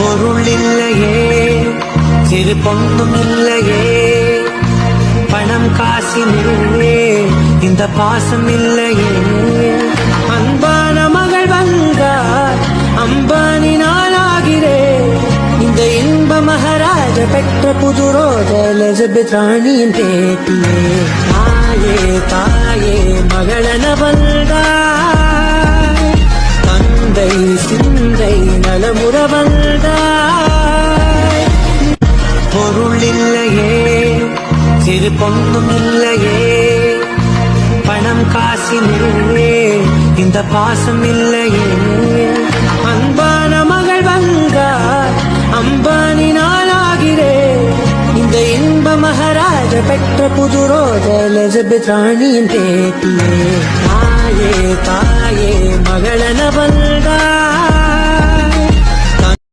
பொருள் இல்லையே சிறு பொண்ணும் இல்லையே பணம் காசினில்லே இந்த பாசம் இல்லையே. அன்பான மகள் வந்தார் அம்பானி நாளாகிறேன் இந்த இன்ப மகாராஜ பெற்ற புதுரோத எலிசபெத் ராணியின் பேட்டியே. தாயே தாயே மகளன வந்தாய் தந்தை சிந்தை நலமுற வந்தாய் பொருள் இல்லையே சிறு பொண்ணும் இல்லையே பணம் காசினில்லே இந்த பாசம் இல்லையே அன்பான மகள் வந்தார் அம்பானி நாளாகிறேன் இந்த இன்ப மகாராஜ பெற்ற புதுரோத எலிசபெத் ராணியின் பேட்டியே. தாயே தா